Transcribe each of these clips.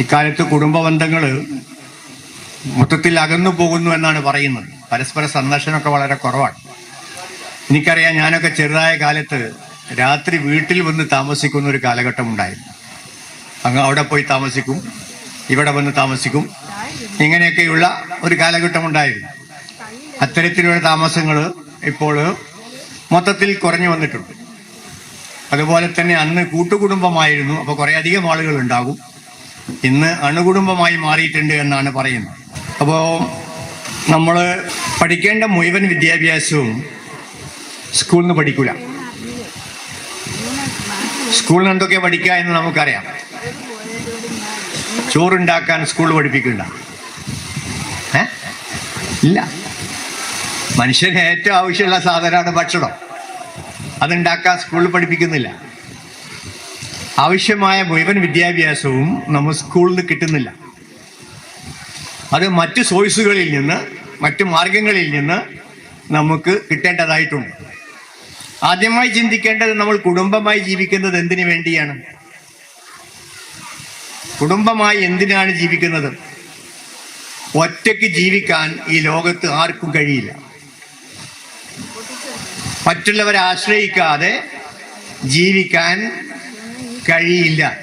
ഇക്കാലത്ത് കുടുംബ ബന്ധങ്ങൾ മൊത്തത്തിൽ അകന്നു പോകുന്നു എന്നാണ് പറയുന്നത്. പരസ്പര സന്ദർശനമൊക്കെ വളരെ കുറവാണ്. എനിക്കറിയാം ഞാനൊക്കെ ചെറുതായ കാലത്ത് രാത്രി വീട്ടിൽ വന്ന് താമസിക്കുന്ന ഒരു കാലഘട്ടം ഉണ്ടായിരുന്നു. അങ്ങ് അവിടെ പോയി താമസിക്കും ഇവിടെ വന്ന് താമസിക്കും. ഇങ്ങനെയൊക്കെയുള്ള ഒരു കാലഘട്ടം ഉണ്ടായിരുന്നു. അത്തരത്തിലുള്ള താമസങ്ങൾ ഇപ്പോൾ മൊത്തത്തിൽ കുറഞ്ഞു വന്നിട്ടുണ്ട്. അതുപോലെ തന്നെ അന്ന് കൂട്ടുകുടുംബമായിരുന്നു. അപ്പോൾ കുറേ അധികം ആളുകൾ ഉണ്ടാകും. ഇന്ന് അണുകുടുംബമായി മാറിയിട്ടുണ്ട് എന്നാണ് പറയുന്നത്. അപ്പോൾ നമ്മൾ പഠിക്കേണ്ട മുഴുവൻ വിദ്യാഭ്യാസവും സ്കൂളിൽ നിന്ന് പഠിക്കൂല. സ്കൂളിൽ എന്തൊക്കെ പഠിക്കുക എന്ന് നമുക്കറിയാം. ചോറുണ്ടാക്കാൻ സ്കൂൾ പഠിപ്പിക്കണ്ട. ഇല്ല. മനുഷ്യന് ഏറ്റവും ആവശ്യമുള്ള സാധനമാണ് ഭക്ഷണം. അതുണ്ടാക്കാൻ സ്കൂളിൽ പഠിപ്പിക്കുന്നില്ല. ആവശ്യമായ മുഴുവൻ വിദ്യാഭ്യാസവും നമ്മൾ സ്കൂളിൽ നിന്ന് കിട്ടുന്നില്ല. അത് മറ്റ് സോഴ്സുകളിൽ നിന്ന് മറ്റു മാർഗങ്ങളിൽ നിന്ന് നമുക്ക് കിട്ടേണ്ടതായിട്ടുണ്ട്. ആദ്യമായി ചിന്തിക്കേണ്ടത് നമ്മൾ കുടുംബമായി ജീവിക്കുന്നത് എന്തിനു വേണ്ടിയാണ്? കുടുംബമായി എന്തിനാണ് ജീവിക്കുന്നത്? ഒറ്റയ്ക്ക് ജീവിക്കാൻ ഈ ലോകത്ത് ആർക്കും കഴിയില്ല. മറ്റുള്ളവരെ ആശ്രയിക്കാതെ ജീവിക്കാൻ കഴിയില്ല.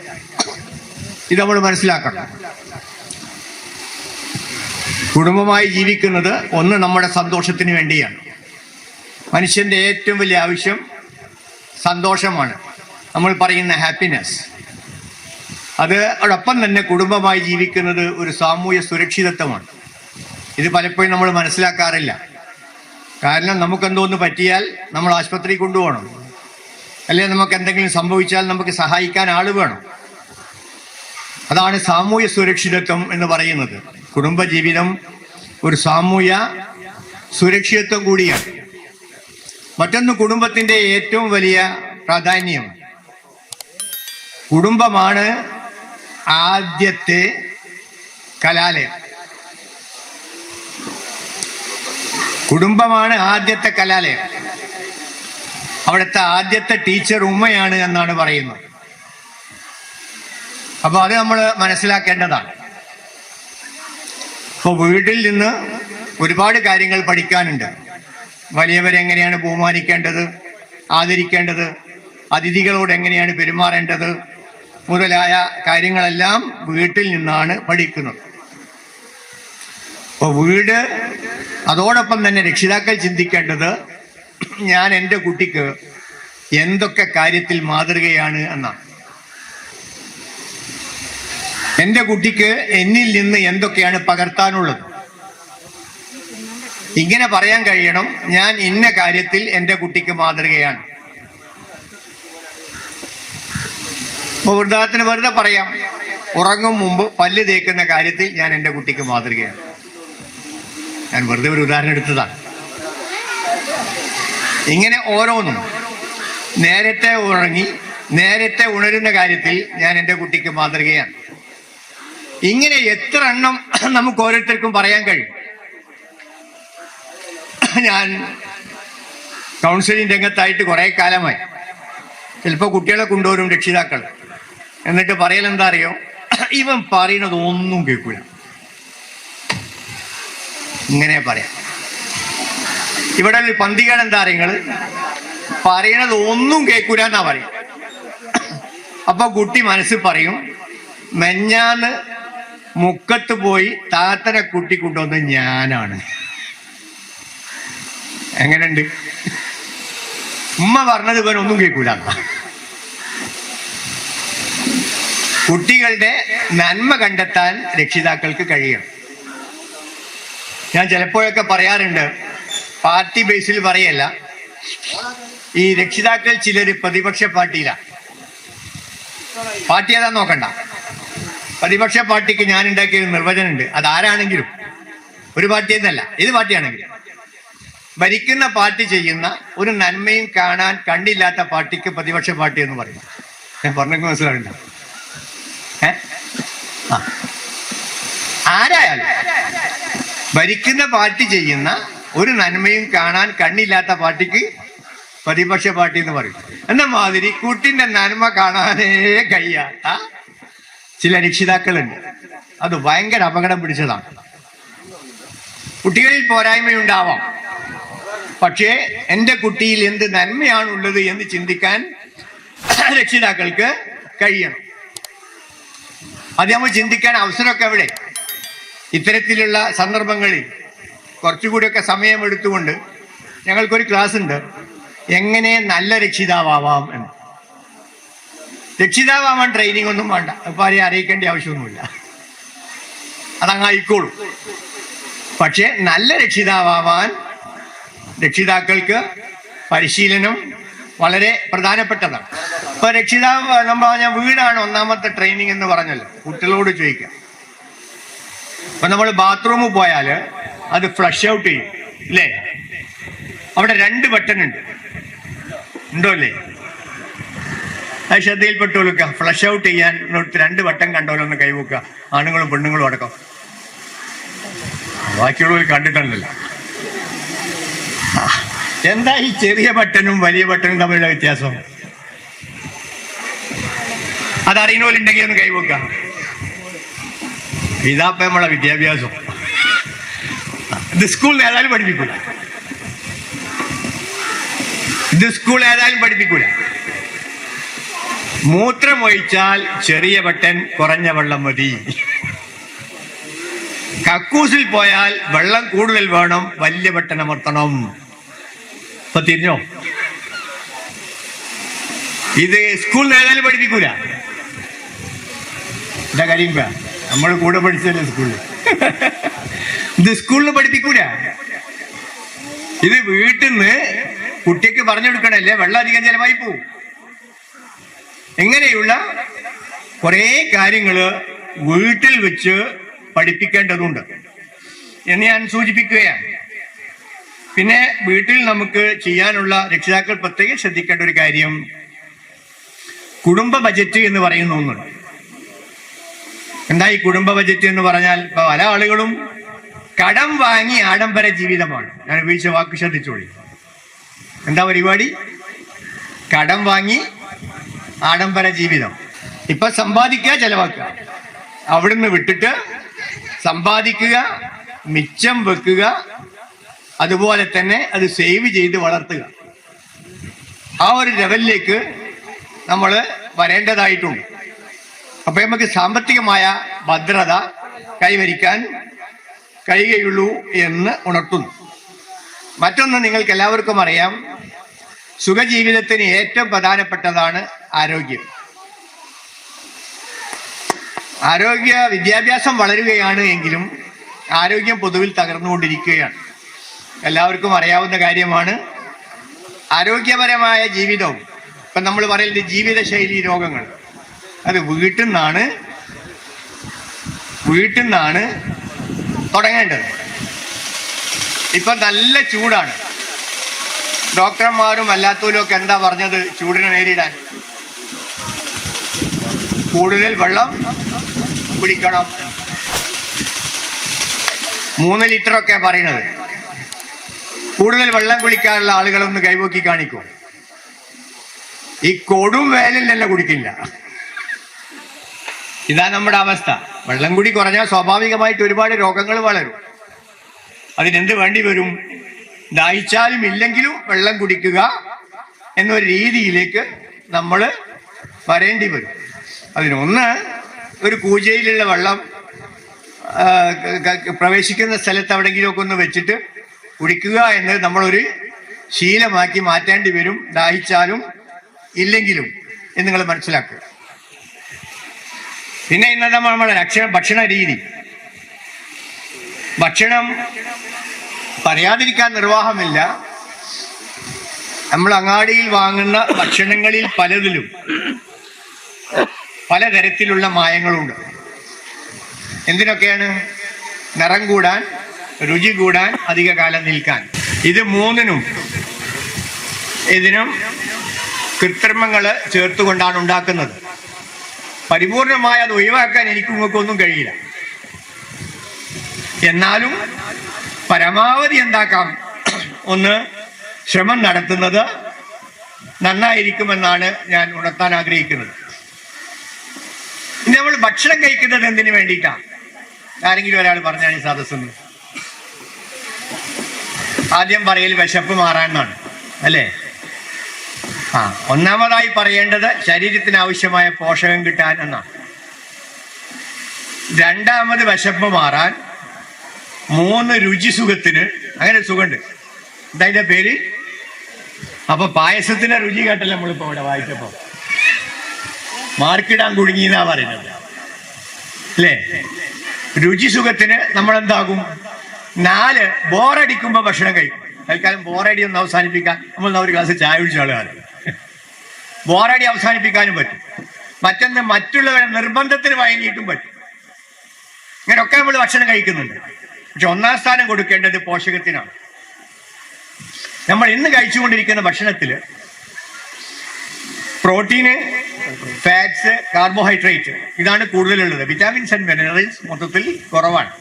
ഇത് നമ്മൾ മനസ്സിലാക്കണം. കുടുംബമായി ജീവിക്കുന്നത് ഒന്ന് നമ്മുടെ സന്തോഷത്തിന് വേണ്ടിയാണ്. മനുഷ്യന്റെ ഏറ്റവും വലിയ ആവശ്യം സന്തോഷമാണ്. നമ്മൾ പറയുന്ന ഹാപ്പിനെസ് അത് അതോടൊപ്പം തന്നെ കുടുംബമായി ജീവിക്കുന്നത് ഒരു സാമൂഹ്യ സുരക്ഷിതത്വമാണ്. ഇത് പലപ്പോഴും നമ്മൾ മനസ്സിലാക്കാറില്ല. കാരണം നമുക്കെന്തോന്ന് പറ്റിയാൽ നമ്മൾ ആശുപത്രി കൊണ്ടുപോകണം. അല്ലെങ്കിൽ നമുക്ക് എന്തെങ്കിലും സംഭവിച്ചാൽ നമുക്ക് സഹായിക്കാൻ ആൾ വേണം. അതാണ് സാമൂഹ്യ സുരക്ഷിതത്വം എന്ന് പറയുന്നത്. കുടുംബജീവിതം ഒരു സാമൂഹ്യ സുരക്ഷിതത്വം കൂടിയാണ്. മറ്റൊന്ന് കുടുംബത്തിന്റെ ഏറ്റവും വലിയ പ്രാധാന്യം. കുടുംബമാണ് ആദ്യത്തെ കലാലയം. കുടുംബമാണ് ആദ്യത്തെ കലാലയം. അവിടുത്തെ ആദ്യത്തെ ടീച്ചർ ഉമ്മയാണ് എന്നാണ് പറയുന്നത്. അപ്പൊ അത് നമ്മൾ മനസ്സിലാക്കേണ്ടതാണ്. ഇപ്പൊ വീട്ടിൽ നിന്ന് ഒരുപാട് കാര്യങ്ങൾ പഠിക്കാനുണ്ട്. വലിയവരെ എങ്ങനെയാണ് ബഹുമാനിക്കേണ്ടത്? ആദരിക്കേണ്ടത്? അതിഥികളോട് എങ്ങനെയാണ് പെരുമാറേണ്ടത്? മുതലായ കാര്യങ്ങളെല്ലാം വീട്ടിൽ നിന്നാണ് പഠിക്കുന്നത്. അപ്പോൾ വീട് അതോടൊപ്പം തന്നെ രക്ഷിതാക്കൾ ചിന്തിക്കേണ്ടത് ഞാൻ എന്റെ കുട്ടിക്ക് എന്തൊക്കെ കാര്യത്തിൽ മാതൃകയാണ് എന്നാണ് എന്റെ കുട്ടിക്ക് എന്നിൽ നിന്ന് എന്തൊക്കെയാണ് പകർത്താനുള്ളത്? ഇങ്ങനെ പറയാൻ കഴിയണം ഞാൻ ഇന്ന കാര്യത്തിൽ എന്റെ കുട്ടിക്ക് മാതൃകയാണ്. ഇപ്പൊ വൃദ്ധാത്തിന് വെറുതെ പറയാം ഉറങ്ങും മുമ്പ് പല്ല് തേക്കുന്ന കാര്യത്തിൽ ഞാൻ എന്റെ കുട്ടിക്ക് മാതൃകയാണ്. ഞാൻ വെറുതെ ഒരു ഉദാഹരണം എടുത്തതാണ് ഇങ്ങനെ ഓരോന്നും. നേരത്തെ ഉറങ്ങി നേരത്തെ ഉണരുന്ന കാര്യത്തിൽ ഞാൻ എന്റെ കുട്ടിക്ക് മാതൃകയാണ്. ഇങ്ങനെ എത്ര എണ്ണം നമുക്ക് ഓരോരുത്തർക്കും പറയാൻ കഴിയും. ഞാൻ കൗൺസിലിംഗ് രംഗത്തായിട്ട് കുറെ കാലമായി. ചിലപ്പോൾ കുട്ടികളെ കൊണ്ടുവരും രക്ഷിതാക്കൾ. എന്നിട്ട് പറയൽ എന്താ അറിയോ? ഇവൻ പറയുന്നത് ഒന്നും കേൾക്കൂല. ഇങ്ങനെ പറയാം. ഇവിടെ ഒരു പന്തികേട് എന്താ അറിയങ്ങൾ പറയണത് ഒന്നും കേൾക്കൂല എന്നാ പറയും അപ്പൊ കുട്ടി മനസ്സിൽ പറയും മെഞ്ഞാന്ന് മുക്കത്ത് പോയി താത്തനെ കുട്ടി കൊണ്ടുവന്ന് ഞാനാണ്. എങ്ങനെയുണ്ട്? ഉമ്മ പറഞ്ഞത് ഇവൻ ഒന്നും കേൾക്കൂല കുട്ടികളുടെ നന്മ കണ്ടെത്താൻ രക്ഷിതാക്കൾക്ക് കഴിയണം. ഞാൻ ചിലപ്പോഴൊക്കെ പറയാറുണ്ട് പാർട്ടി ബേസിൽ പറയല്ല. ഈ രക്ഷിതാക്കൾ ചിലര് പ്രതിപക്ഷ പാർട്ടിയിലാണ് പാർട്ടി ഏതാ നോക്കണ്ട. പ്രതിപക്ഷ പാർട്ടിക്ക് ഞാൻ ഉണ്ടാക്കിയ നിർവചനം ഉണ്ട് അത് ആരാണെങ്കിലും. ഒരു പാർട്ടി എന്നല്ല. ഏത് പാർട്ടിയാണെങ്കിലും. ഭരിക്കുന്ന പാർട്ടി ചെയ്യുന്ന ഒരു നന്മയും കാണാൻ കണ്ടില്ലാത്ത പാർട്ടിക്ക് പ്രതിപക്ഷ പാർട്ടി എന്ന് പറയും. ഞാൻ പറഞ്ഞെങ്കിൽ മനസ്സിലാവില്ല. ആരായാലും. ഭരിക്കുന്ന പാർട്ടി ചെയ്യുന്ന ഒരു നന്മയും കാണാൻ കണ്ണില്ലാത്ത പാർട്ടിക്ക് പ്രതിപക്ഷ പാർട്ടി എന്ന് പറയും. എന്ന മാതിരി കുട്ടിന്റെ നന്മ കാണാനേ കഴിയാത്ത ചില രക്ഷിതാക്കളുണ്ട്. അത് ഭയങ്കര അപകടം പിടിച്ചതാണ്. കുട്ടികളിൽ പോരായ്മയുണ്ടാവാം. പക്ഷേ എന്റെ കുട്ടിയിൽ എന്ത് നന്മയാണുള്ളത് എന്ന് ചിന്തിക്കാൻ രക്ഷിതാക്കൾക്ക് കഴിയണം. അത് നമ്മൾ ചിന്തിക്കാൻ അവസരമൊക്കെ എവിടെ ഇത്തരത്തിലുള്ള സന്ദർഭങ്ങളിൽ കുറച്ചുകൂടിയൊക്കെ സമയമെടുത്തുകൊണ്ട് ഞങ്ങൾക്കൊരു ക്ലാസ് ഉണ്ട് എങ്ങനെ നല്ല രക്ഷിതാവാം എന്ന്. രക്ഷിതാവാൻ ട്രെയിനിങ് ഒന്നും വേണ്ട. അപ്പൊ ആരെയും അറിയിക്കേണ്ട ആവശ്യമൊന്നുമില്ല. അതങ്ങ് ആയിക്കോളും. പക്ഷേ നല്ല രക്ഷിതാവാൻ രക്ഷിതാക്കൾക്ക് പരിശീലനം വളരെ പ്രധാനപ്പെട്ടതാണ്. ഇപ്പൊ രക്ഷിതാവ് നമ്മൾ പറഞ്ഞ വീടാണ് ഒന്നാമത്തെ ട്രെയിനിങ് എന്ന് പറഞ്ഞല്ലോ. കുട്ടികളോട് ചോദിക്കാം. ഇപ്പൊ നമ്മൾ ബാത്റൂമിൽ പോയാൽ അത് ഫ്ലഷ് ഔട്ട് ചെയ്യും. ഇല്ലേ? അവിടെ രണ്ട് ബട്ടൺ ഉണ്ട്. ഉണ്ടോ അല്ലേ അത് ശ്രദ്ധയിൽപ്പെട്ടു ഫ്ലഷ് ഔട്ട് ചെയ്യാൻ രണ്ട് ബട്ടൺ കണ്ടോലൊന്ന് കൈവക്കുക ആണുങ്ങളും പെണ്ണുങ്ങളും അടക്കം. ബാക്കിയുള്ളവർ കണ്ടിട്ടുണ്ടല്ലോ. എന്താ ഈ ചെറിയ ബട്ടണും വലിയ ബട്ടണും തമ്മിലുള്ള വ്യത്യാസം? അതറിയുന്നവരുണ്ടെങ്കിൽ ഒന്ന് കൈവക്കുക ഇതാപ്പ നമ്മളെ വിദ്യാഭ്യാസം. ഇത് സ്കൂൾ ഏതായാലും പഠിപ്പിക്കൂല. ഇത് സ്കൂൾ ഏതായാലും പഠിപ്പിക്കൂല. മൂത്രമൊഴിച്ചാൽ ചെറിയ ബട്ടൻ കുറഞ്ഞ വെള്ളം മതി. കക്കൂസിൽ പോയാൽ വെള്ളം കൂടുതൽ വേണം വലിയ ബട്ടൻ അമർത്തണം. ഇപ്പൊ തിരിഞ്ഞോ? ഇത് സ്കൂളിൽ ഏതായാലും പഠിപ്പിക്കൂല. എന്താ കാര്യം നമ്മൾ കൂടെ പഠിച്ചല്ലേ സ്കൂളിൽ ഇത് സ്കൂളിൽ പഠിപ്പിക്കൂല. ഇത് വീട്ടിൽ നിന്ന് കുട്ടിക്ക് പറഞ്ഞു കൊടുക്കണല്ലേ വെള്ളം അധികം ചെലവായി പോവും. എങ്ങനെയുള്ള കുറേ കാര്യങ്ങൾ വീട്ടിൽ വെച്ച് പഠിപ്പിക്കേണ്ടതുണ്ട്. എന്ന് ഞാൻ സൂചിപ്പിക്കുകയാണ്. പിന്നെ വീട്ടിൽ നമുക്ക് ചെയ്യാനുള്ള രക്ഷിതാക്കൾ പ്രത്യേകം ശ്രദ്ധിക്കേണ്ട ഒരു കാര്യം കുടുംബ ബജറ്റ് എന്ന് പറയുന്ന ഒന്നുണ്ട് എന്താ ഈ കുടുംബ ബജറ്റ് എന്ന് പറഞ്ഞാൽ പല ആളുകളും കടം വാങ്ങി ആഡംബര ജീവിതമാണ്. ഞാൻ ഉപയോഗിച്ച വാക്ക് ശ്രദ്ധിച്ചോളി. എന്താ പരിപാടി? കടം വാങ്ങി ആഡംബര ജീവിതം. ഇപ്പൊ സമ്പാദിക്കുക ചെലവാക്കുക. അവിടുന്ന് വിട്ടിട്ട് സമ്പാദിക്കുക മിച്ചം വെക്കുക അതുപോലെ തന്നെ അത് സേവ് ചെയ്ത് വളർത്തുക. ആ ഒരു ലെവലിലേക്ക് നമ്മൾ വരേണ്ടതായിട്ടുണ്ട്. അപ്പൊ നമുക്ക് സാമ്പത്തികമായ ഭദ്രത കൈവരിക്കാൻ കഴിയുകയുള്ളൂ എന്ന് ഉണർത്തുന്നു. മറ്റൊന്ന് നിങ്ങൾക്ക് എല്ലാവർക്കും അറിയാം. സുഖജീവിതത്തിന് ഏറ്റവും പ്രധാനപ്പെട്ടതാണ് ആരോഗ്യം. ആരോഗ്യ വിദ്യാഭ്യാസം വളരുകയാണ് എങ്കിലും ആരോഗ്യം പൊതുവിൽ തകർന്നുകൊണ്ടിരിക്കുകയാണ്. എല്ലാവർക്കും അറിയാവുന്ന കാര്യമാണ്. ആരോഗ്യപരമായ ജീവിതവും ഇപ്പം നമ്മൾ പറയുന്നത് ജീവിതശൈലി രോഗങ്ങൾ അത് വീട്ടിൽ നിന്നാണ് വീട്ടിൽ നിന്നാണ് തുടങ്ങേണ്ടത്. ഇപ്പം നല്ല ചൂടാണ്. ഡോക്ടർമാരും അല്ലാത്തവരും ഒക്കെ എന്താ പറഞ്ഞത്? ചൂടിനെ നേരിടാൻ. കൂടുതൽ വെള്ളം കുടിക്കണം. മൂന്ന് ലിറ്റർ ഒക്കെ പറയുന്നത്. കൂടുതൽ വെള്ളം കുടിക്കാനുള്ള ആളുകളൊന്ന് കൈപോക്കി കാണിക്കും. ഈ കൊടും വേലിൽ തന്നെ കുടിക്കില്ല. ഇതാ നമ്മുടെ അവസ്ഥ. വെള്ളം കൂടി കുറഞ്ഞാൽ സ്വാഭാവികമായിട്ട് ഒരുപാട് രോഗങ്ങൾ വളരും. അതിനെന്ത് വേണ്ടി വരും? ദാഹിച്ചാലും ഇല്ലെങ്കിലും വെള്ളം കുടിക്കുക എന്നൊരു രീതിയിലേക്ക് നമ്മൾ വരേണ്ടി വരും. അതിനൊന്ന് ഒരു പൂജയിലുള്ള വെള്ളം പ്രവേശിക്കുന്ന സ്ഥലത്ത് എവിടെയെങ്കിലുമൊക്കെ ഒന്ന് വെച്ചിട്ട് കുടിക്കുക എന്നത് നമ്മളൊരു ശീലമാക്കി മാറ്റേണ്ടി വരും. ദാഹിച്ചാലും ഇല്ലെങ്കിലും എന്ന് നിങ്ങൾ മനസ്സിലാക്കുക. പിന്നെ ഇന്നത്തെ നമ്മുടെ ഭക്ഷണ ഭക്ഷണ രീതി. ഭക്ഷണം പറയാതിരിക്കാൻ നിർവാഹമില്ല. നമ്മൾ അങ്ങാടിയിൽ വാങ്ങുന്ന ഭക്ഷണങ്ങളിൽ പലതിലും പലതരത്തിലുള്ള മായങ്ങളുണ്ട്. എന്തിനൊക്കെയാണ്? നിറം കൂടാൻ രുചി കൂടാൻ അധിക കാലം നിൽക്കാൻ. ഇത് മൂന്നിനും ഇതിനും കൃത്രിമങ്ങൾ ചേർത്തുകൊണ്ടാണ് ഉണ്ടാക്കുന്നത്. പരിപൂർണമായി അത് ഒഴിവാക്കാൻ എനിക്ക് നിങ്ങൾക്കൊന്നും കഴിയില്ല. എന്നാലും പരമാവധി എന്താക്കാം? ഒന്ന് ശ്രമം നടത്തുന്നത് നന്നായിരിക്കുമെന്നാണ് ഞാൻ ഉണർത്താൻ ആഗ്രഹിക്കുന്നത്. ഇനി നമ്മൾ ഭക്ഷണം കഴിക്കുന്നത് എന്തിനു വേണ്ടിയിട്ടാണ് ആരെങ്കിലും ഒരാൾ പറഞ്ഞാൽ ഈ സദസ്സെന്ന് ആദ്യം പറയൽ വിശപ്പ് മാറാൻ എന്നാണ്. അല്ലേ? ആ ഒന്നാമതായി പറയേണ്ടത് ശരീരത്തിന് ആവശ്യമായ പോഷകം കിട്ടാൻ എന്നാണ് രണ്ടാമത് വിശപ്പ് മാറാൻ മൂന്ന് രുചി സുഖത്തിന് അങ്ങനെ സുഖമുണ്ട്. എന്താ പേര്? അപ്പൊ പായസത്തിന്റെ രുചി കേട്ടല്ലോ നമ്മളിപ്പോ ഇവിടെ വായിച്ചപ്പോ? മാർക്കിടാൻ കുടുങ്ങി എന്നാ പറയുന്നത്. അല്ലേ? രുചി സുഖത്തിന് നമ്മൾ എന്താകും നാല് ബോറടിക്കുമ്പോ ഭക്ഷണം കഴിക്കും. കഴിക്കാൻ ബോറടി ഒന്ന് അവസാനിപ്പിക്കാൻ നമ്മൾ ഒരു ഗ്ലാസ് ചായ കുടിച്ചാളുകാർ ബോറടി അവസാനിപ്പിക്കാനും പറ്റും. മറ്റൊന്ന് മറ്റുള്ളവരെ നിർബന്ധത്തിന് വഴങ്ങിയിട്ടും പറ്റും. ഇങ്ങനെയൊക്കെ നമ്മൾ ഭക്ഷണം കഴിക്കുന്നുണ്ട്. പക്ഷെ ഒന്നാം സ്ഥാനം കൊടുക്കേണ്ടത് പോഷകത്തിനാണ്. നമ്മൾ ഇന്ന് കഴിച്ചുകൊണ്ടിരിക്കുന്ന ഭക്ഷണത്തിൽ പ്രോട്ടീന് ഫാറ്റ്സ് കാർബോഹൈഡ്രേറ്റ് ഇതാണ് കൂടുതലുള്ളത്. വിറ്റാമിൻസ് ആൻഡ് മിനറൽസ് മൊത്തത്തിൽ കുറവാണ്.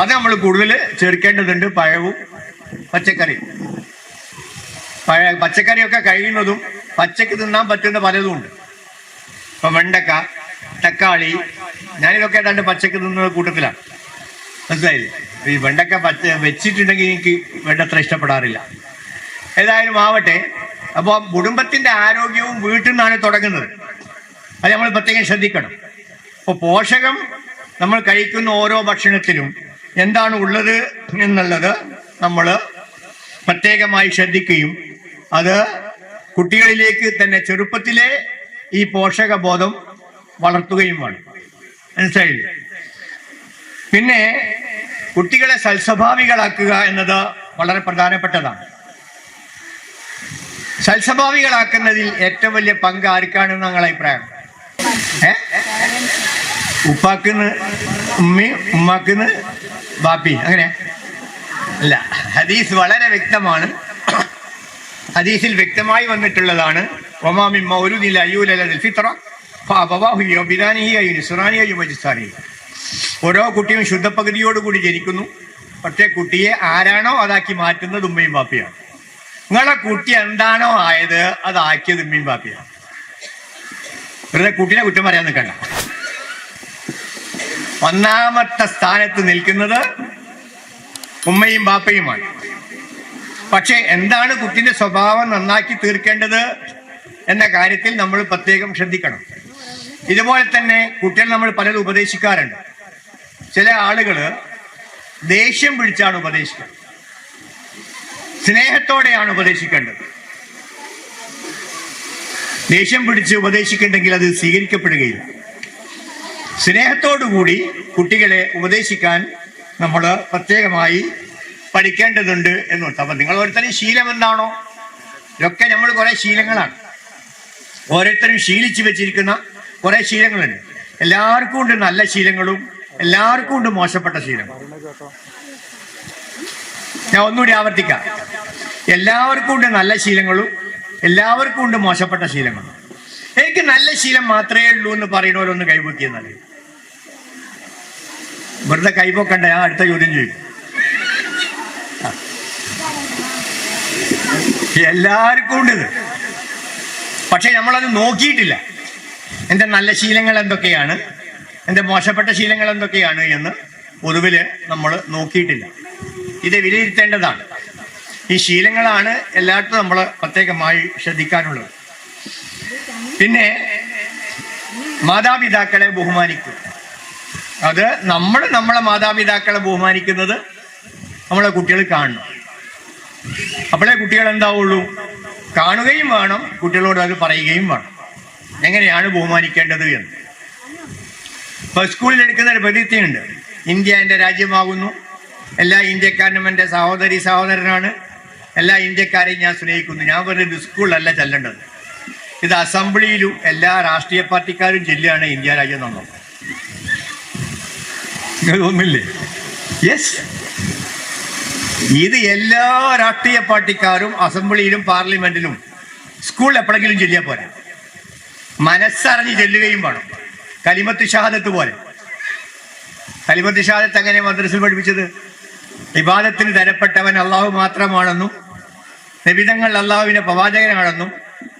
അത് നമ്മൾ കൂടുതൽ ചേർക്കേണ്ടതുണ്ട് പഴവും പച്ചക്കറിയും. പഴ പച്ചക്കറിയൊക്കെ കഴിയുന്നതും പച്ചക്ക് തിന്നാൻ പറ്റുന്ന പലതും ഉണ്ട് ഇപ്പൊ വെണ്ടക്ക തക്കാളി ഞാനിതൊക്കെ ഏതാണ്ട് പച്ചക്ക് തിന്നുന്ന കൂട്ടത്തിലാണ്. മനസ്സിലായില്ലേ? ഈ വെണ്ടക്ക പച്ച വെച്ചിട്ടുണ്ടെങ്കിൽ എനിക്ക് വേണ്ടത്ര ഇഷ്ടപ്പെടാറില്ല. ഏതായാലും ആവട്ടെ. അപ്പോൾ കുടുംബത്തിന്റെ ആരോഗ്യവും വീട്ടിൽ നിന്നാണ് തുടങ്ങുന്നത്. അത് നമ്മൾ പ്രത്യേകം ശ്രദ്ധിക്കണം. അപ്പോൾ പോഷകം നമ്മൾ കഴിക്കുന്ന ഓരോ ഭക്ഷണത്തിലും എന്താണ് ഉള്ളത് എന്നുള്ളത് നമ്മൾ പ്രത്യേകമായി ശ്രദ്ധിക്കുകയും അത് കുട്ടികളിലേക്ക് തന്നെ ചെറുപ്പത്തിലെ ഈ പോഷകബോധം വളർത്തുകയും വേണം. മനസ്സിലായില്ലേ? പിന്നെ കുട്ടികളെ സൽസ്വഭാവികളാക്കുക എന്നത് വളരെ പ്രധാനപ്പെട്ടതാണ്. സൽസ്വഭാവികളാക്കുന്നതിൽ ഏറ്റവും വലിയ പങ്ക് ആർക്കാണെന്ന് ഞങ്ങൾ അഭിപ്രായം? ഏ? ഉപ്പാക്കുന്ന് ഉമ്മയും ഉമ്മാക്കുന്ന് ബാപ്പി അങ്ങനെ? അല്ല ഹദീസ് വളരെ വ്യക്തമാണ്. ഹദീസിൽ വ്യക്തമായി വന്നിട്ടുള്ളതാണ്. ഒമാമി മൗലൂദിൽ അയ്യൂലൽ ഫിത്ര. ഓരോ കുട്ടിയും ശുദ്ധപകുതിയോടുകൂടി ജനിക്കുന്നു. പക്ഷേ കുട്ടിയെ ആരാണോ അതാക്കി മാറ്റുന്നത് ഉമ്മയും ബാപ്പിയാണ് നിങ്ങളെ കുട്ടി എന്താണോ ആയത് അതാക്കിയത് ഉമ്മയും ബാപ്പിയാണ് വെറുതെ കുട്ടിനെ കുറ്റം പറയാൻ നിൽക്കണ്ട. ഒന്നാമത്തെ സ്ഥാനത്ത് നിൽക്കുന്നത് ഉമ്മയും ബാപ്പയുമാണ് പക്ഷെ എന്താണ് കുട്ടിന്റെ സ്വഭാവം നന്നാക്കി തീർക്കേണ്ടത് എന്ന കാര്യത്തിൽ നമ്മൾ പ്രത്യേകം ശ്രദ്ധിക്കണം. ഇതുപോലെ തന്നെ കുട്ടികൾ നമ്മൾ പലരും ഉപദേശിക്കാറുണ്ട്. ചില ആളുകൾ ദേഷ്യം പിടിച്ചാണ് ഉപദേശിക്കുന്നത് സ്നേഹത്തോടെയാണ് ഉപദേശിക്കേണ്ടത്. ദേഷ്യം പിടിച്ച് ഉപദേശിക്കുന്നുണ്ടെങ്കിൽ അത് സ്വീകരിക്കപ്പെടുകയില്ല. സ്നേഹത്തോടുകൂടി കുട്ടികളെ ഉപദേശിക്കാൻ നമ്മൾ പ്രത്യേകമായി പഠിക്കേണ്ടതുണ്ട് എന്ന് അപ്പൊ നിങ്ങൾ ഓരോരുത്തരും ശീലം എന്താണോ? ഇതൊക്കെ നമ്മൾ കുറെ ശീലങ്ങളാണ്. ഓരോരുത്തരും ശീലിച്ചു വെച്ചിരിക്കുന്ന കുറെ ശീലങ്ങളുണ്ട്. എല്ലാവർക്കും ഉണ്ട് നല്ല ശീലങ്ങളും എല്ലാവർക്കും ഉണ്ട് മോശപ്പെട്ട ശീലങ്ങളും. ഞാൻ ഒന്നുകൂടി ആവർത്തിക്കാം. എല്ലാവർക്കും ഉണ്ട് നല്ല ശീലങ്ങളും എല്ലാവർക്കും ഉണ്ട് മോശപ്പെട്ട ശീലങ്ങളും. എനിക്ക് നല്ല ശീലം മാത്രമേ ഉള്ളൂ എന്ന് പറയുന്നവരൊന്ന് കൈപൊക്കിയെന്നാൽ വെറുതെ കൈപൊക്കണ്ട ഞാൻ അടുത്ത ചോദ്യം ചോദിക്കും. എല്ലാവർക്കും ഉണ്ട്. പക്ഷെ നമ്മളത് നോക്കിയിട്ടില്ല. എന്റെ നല്ല ശീലങ്ങൾ എന്തൊക്കെയാണ്? എന്റെ മോശപ്പെട്ട ശീലങ്ങൾ എന്തൊക്കെയാണ് എന്ന് പൊതുവിൽ നമ്മൾ നോക്കിയിട്ടില്ല. ഇത് വിലയിരുത്തേണ്ടതാണ്. ഈ ശീലങ്ങളാണ് എല്ലായിടത്തും നമ്മൾ പ്രത്യേകമായി ശ്രദ്ധിക്കാനുള്ളത്. പിന്നെ മാതാപിതാക്കളെ ബഹുമാനിക്കും. അത് നമ്മൾ നമ്മളെ മാതാപിതാക്കളെ ബഹുമാനിക്കുന്നത് നമ്മളെ കുട്ടികൾ കാണണം. അപ്പോഴേ കുട്ടികൾ എന്താവുള്ളൂ? കാണുകയും വേണം കുട്ടികളോട് അത് പറയുകയും വേണം. എങ്ങനെയാണ് ബഹുമാനിക്കേണ്ടത് എന്ന്? ഇപ്പൊ സ്കൂളിൽ എടുക്കുന്ന ഒരു പ്രതിജ്ഞയുണ്ട്. ഇന്ത്യ എന്റെ രാജ്യമാകുന്നു. എല്ലാ ഇന്ത്യക്കാരനും എന്റെ സഹോദരി സഹോദരനാണ്. എല്ലാ ഇന്ത്യക്കാരെയും ഞാൻ സ്നേഹിക്കുന്നു. ഞാൻ പറയുന്നത് സ്കൂളിലല്ല ചെല്ലേണ്ടത്. ഇത് അസംബ്ലിയിലും എല്ലാ രാഷ്ട്രീയ പാർട്ടിക്കാരും ചെല്ലുകയാണ് ഇന്ത്യ രാജ്യം നമ്മൾ ഒന്നില്ലേ യെസ് ഇത് എല്ലാ രാഷ്ട്രീയ പാർട്ടിക്കാരും അസംബ്ലിയിലും പാർലമെന്റിലും സ്കൂളിൽ എപ്പോഴെങ്കിലും ചെല്ലിയാൽ പോരാ. മനസ്സറിഞ്ഞ് ചെല്ലുകയും വേണം. കലിമത്ത് ഷഹാദത്ത് പോലെ. കലിമത്ത് ഷഹാദത്ത് എങ്ങനെ മദ്രസിൽ പഠിപ്പിച്ചത്? വിവാദത്തിന് തരപ്പെട്ടവൻ അള്ളാഹു മാത്രമാണെന്നും നിബിധങ്ങൾ അള്ളാഹുവിന്റെ പ്രവാചകനാണെന്നും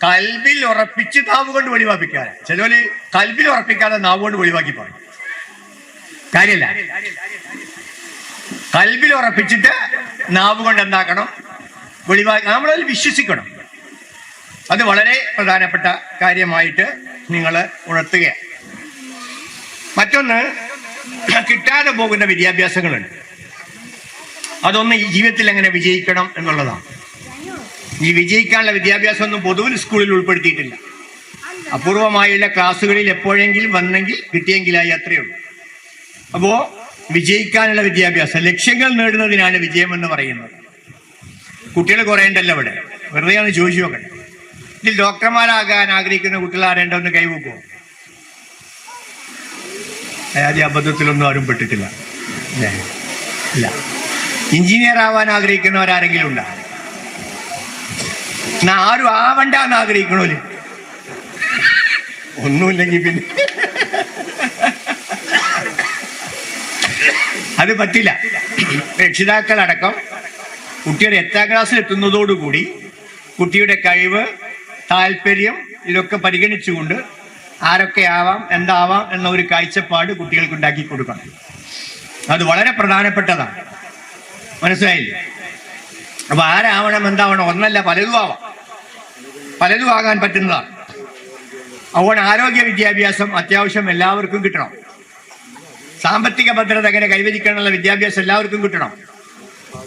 കൽബിൽ ഉറപ്പിച്ച് നാവ് കൊണ്ട് വെളിവാപ്പിക്കാതെ. ചിലവര് കൽബിൽ ഉറപ്പിക്കാതെ നാവ് കൊണ്ട് വെളിവാക്കി പറയും. കാര്യമില്ല കൽബിൽ ഉറപ്പിച്ചിട്ട് നാവ് കൊണ്ട് എന്താക്കണം? വെളിവാ നമ്മളതിൽ വിശ്വസിക്കണം. അത് വളരെ പ്രധാനപ്പെട്ട കാര്യമായിട്ട് നിങ്ങൾ ഉണർത്തുകയാണ് മറ്റൊന്ന് കിട്ടാതെ പോകുന്ന വിദ്യാഭ്യാസങ്ങളുണ്ട്. അതൊന്ന് ഈ ജീവിതത്തിൽ എങ്ങനെ വിജയിക്കണം എന്നുള്ളതാണ്. ഈ വിജയിക്കാനുള്ള വിദ്യാഭ്യാസം ഒന്നും പൊതുവിൽ സ്കൂളിൽ ഉൾപ്പെടുത്തിയിട്ടില്ല. അപൂർവമായുള്ള ക്ലാസ്സുകളിൽ എപ്പോഴെങ്കിലും വന്നെങ്കിൽ കിട്ടിയെങ്കിലായി അത്രയേ ഉള്ളൂ. അപ്പോ വിജയിക്കാനുള്ള വിദ്യാഭ്യാസം ലക്ഷ്യങ്ങൾ നേടുന്നതിനാണ് വിജയം എന്ന് പറയുന്നത്. കുട്ടികൾ കുറേ അവിടെ. ഇവിടെ വെറുതെ ഒന്ന് ചോദിച്ചു നോക്കട്ടെ. ഇതിൽ ഡോക്ടർമാരാകാൻ ആഗ്രഹിക്കുന്ന കുട്ടികൾ ആരേണ്ടോ? ഒന്ന് കൈവൂക്കുമോ അതായത് അബദ്ധത്തിലൊന്നും ആരും പെട്ടിട്ടില്ല. ഇല്ലേ? എഞ്ചിനീയർ ആവാൻ ആഗ്രഹിക്കുന്നവരാരെങ്കിലും ഉണ്ടോ? ആരും ആവണ്ട എന്ന് ആഗ്രഹിക്കണോൽ ഒന്നുമില്ലെങ്കിൽ പിന്നെ അത് പറ്റില്ല. രക്ഷിതാക്കളടക്കം കുട്ടിയുടെ എട്ടാം ക്ലാസ്സിൽ എത്തുന്നതോടുകൂടി കുട്ടിയുടെ കഴിവ് താല്പര്യം ഇതൊക്കെ പരിഗണിച്ചുകൊണ്ട് ആരൊക്കെ ആവാം എന്താവാം എന്ന ഒരു കാഴ്ചപ്പാട് കുട്ടികൾക്ക് ഉണ്ടാക്കി കൊടുക്കണം. അത് വളരെ പ്രധാനപ്പെട്ടതാണ്. മനസ്സിലായില്ലേ? അപ്പൊ ആരാവണം എന്താവണം? ഒന്നല്ല പലതും ആവാം. പലതും ആകാൻ പറ്റുന്നതാണ്. അതുകൊണ്ട് ആരോഗ്യ വിദ്യാഭ്യാസം അത്യാവശ്യം എല്ലാവർക്കും കിട്ടണം. സാമ്പത്തിക ഭദ്രത എങ്ങനെ കൈവരിക്കാനുള്ള വിദ്യാഭ്യാസം എല്ലാവർക്കും കിട്ടണം.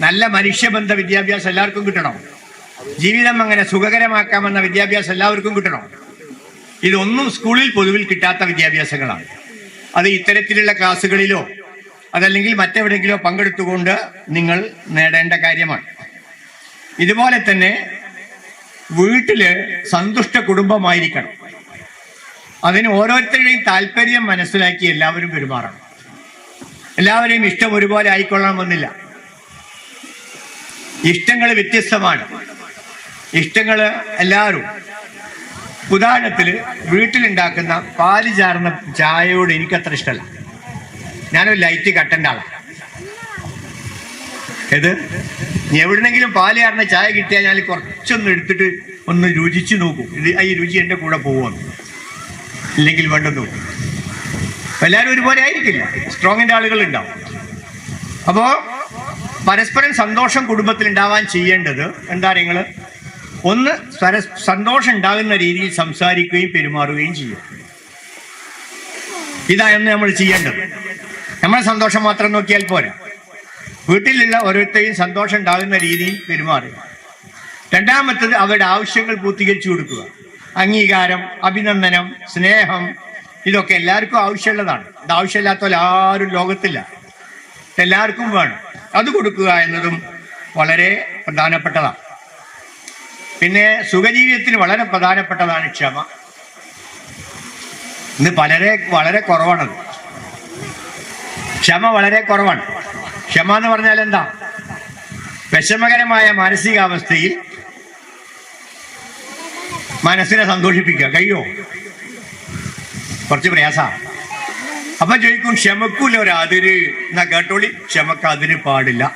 നല്ല മനുഷ്യബന്ധ വിദ്യാഭ്യാസം എല്ലാവർക്കും കിട്ടണം. ജീവിതം അങ്ങനെ സുഖകരമാക്കാമെന്ന വിദ്യാഭ്യാസം എല്ലാവർക്കും കിട്ടണം. ഇതൊന്നും സ്കൂളിൽ പൊതുവിൽ കിട്ടാത്ത വിദ്യാഭ്യാസങ്ങളാണ്. അത് ഇത്തരത്തിലുള്ള ക്ലാസ്സുകളിലോ അതല്ലെങ്കിൽ മറ്റെവിടെയെങ്കിലോ പങ്കെടുത്തുകൊണ്ട് നിങ്ങൾ നേടേണ്ട കാര്യമാണ്. ഇതുപോലെ തന്നെ വീട്ടിൽ സന്തുഷ്ട കുടുംബമായിരിക്കണം. അതിന് ഓരോരുത്തരുടെയും താല്പര്യം മനസ്സിലാക്കി എല്ലാവരും പെരുമാറണം. എല്ലാവരെയും ഇഷ്ടം ഒരുപോലെ ആയിക്കൊള്ളണമെന്നില്ല ഇഷ്ടങ്ങൾ വ്യത്യസ്തമാണ്. ഇഷ്ടങ്ങൾ എല്ലാവരും. ഉദാഹരണത്തിൽ വീട്ടിലുണ്ടാക്കുന്ന പാൽ ചാർന്ന ചായയോട് എനിക്കത്ര ഇഷ്ടമല്ല ഞാനൊരു ലൈറ്റ് കട്ടന്റെ ആളാണ് ഇനി എവിടുന്നെങ്കിലും പാൽ ചാർന്ന ചായ കിട്ടിയാൽ ഞാൻ കുറച്ചൊന്ന് എടുത്തിട്ട് ഒന്ന് രുചിച്ച് നോക്കും. ഇത് ഈ രുചി എന്റെ കൂടെ പോകുമെന്ന് ഇല്ലെങ്കിൽ വേണ്ടെന്ന് നോക്കും എല്ലാവരും ഒരുപോലെ ആയിരിക്കില്ല. സ്ട്രോങ്ങിന്റെ ആളുകൾ ഉണ്ടാവും അപ്പോൾ പരസ്പരം സന്തോഷം കുടുംബത്തിൽ ഉണ്ടാവാൻ ചെയ്യേണ്ടത് എന്താ നിങ്ങൾ ഒന്ന് സന്തോഷം ഉണ്ടാകുന്ന രീതിയിൽ സംസാരിക്കുകയും പെരുമാറുകയും ചെയ്യും. ഇതായിരുന്നു നമ്മൾ ചെയ്യേണ്ടത്. നമ്മളെ സന്തോഷം മാത്രം നോക്കിയാൽ പോരാ. വീട്ടിലുള്ള ഓരോരുത്തരെയും സന്തോഷം ഉണ്ടാകുന്ന രീതിയിൽ പെരുമാറുക. രണ്ടാമത്തത് അവരുടെ ആവശ്യങ്ങൾ പൂർത്തീകരിച്ചു കൊടുക്കുക. അംഗീകാരം അഭിനന്ദനം സ്നേഹം ഇതൊക്കെ എല്ലാവർക്കും ആവശ്യമുള്ളതാണ്. ഇത് ആവശ്യമില്ലാത്ത ആരും ലോകത്തില്ല. എല്ലാവർക്കും വേണം. അത് കൊടുക്കുക എന്നതും വളരെ പ്രധാനപ്പെട്ടതാണ്. പിന്നെ സുഖജീവിതത്തിന് വളരെ പ്രധാനപ്പെട്ടതാണ് ക്ഷമ. ഇന്ന് വളരെ വളരെ കുറവാണത്. ക്ഷമ വളരെ കുറവാണ്. ക്ഷമ എന്ന് പറഞ്ഞാൽ എന്താ? വിഷമകരമായ മാനസികാവസ്ഥയിൽ മനസ്സിനെ സന്തോഷിപ്പിക്കുക. കഴിയോ? കുറച്ച് പ്രയാസ. അപ്പൊ ചോദിക്കും ക്ഷമക്കൂല ഒരു അതിര് എന്നാ കേട്ടോളി ക്ഷമക്ക് അതിര് പാടില്ല.